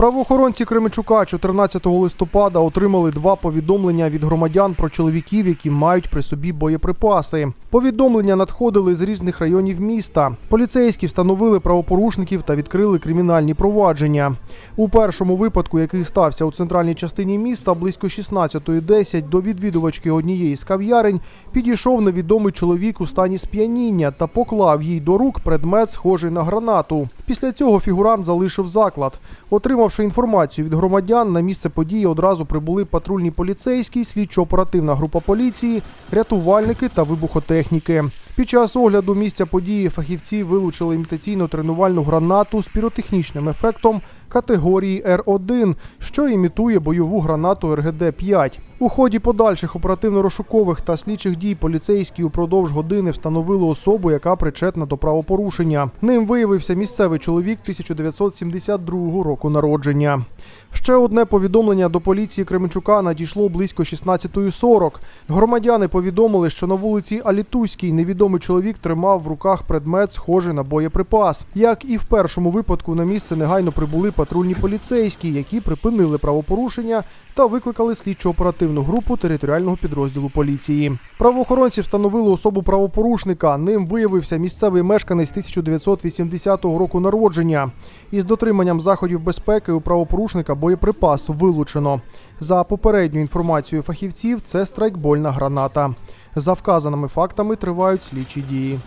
Правоохоронці Кременчука 14 листопада отримали два повідомлення від громадян про чоловіків, які мають при собі боєприпаси. Повідомлення надходили з різних районів міста. Поліцейські встановили правопорушників та відкрили кримінальні провадження. У першому випадку, який стався у центральній частині міста, близько 16.10 до відвідувачки однієї з кав'ярень підійшов невідомий чоловік у стані сп'яніння та поклав їй до рук предмет, схожий на гранату. Після цього фігурант залишив заклад. Отримавши інформацію від громадян, на місце події одразу прибули патрульні поліцейські, слідчо-оперативна група поліції, рятувальники та вибухотехніки. Під час огляду місця події фахівці вилучили імітаційно тренувальну гранату з піротехнічним ефектом категорії Р1, що імітує бойову гранату РГД-5. У ході подальших оперативно-розшукових та слідчих дій поліцейські упродовж години встановили особу, яка причетна до правопорушення. Ним виявився місцевий чоловік 1972 року народження. Ще одне повідомлення до поліції Кременчука надійшло близько 16.40. Громадяни повідомили, що на вулиці Алітуській невідомий чоловік тримав в руках предмет, схожий на боєприпас. Як і в першому випадку, на місце негайно прибули патрульні поліцейські, які припинили правопорушення та викликали слідчо-оперативну групу територіального підрозділу поліції. Правоохоронці встановили особу правопорушника. Ним виявився місцевий мешканець 1980 року народження. Із дотриманням заходів безпеки у правопорушника боєприпас вилучено. За попередньою інформацією фахівців, це страйкбольна граната. За вказаними фактами тривають слідчі дії.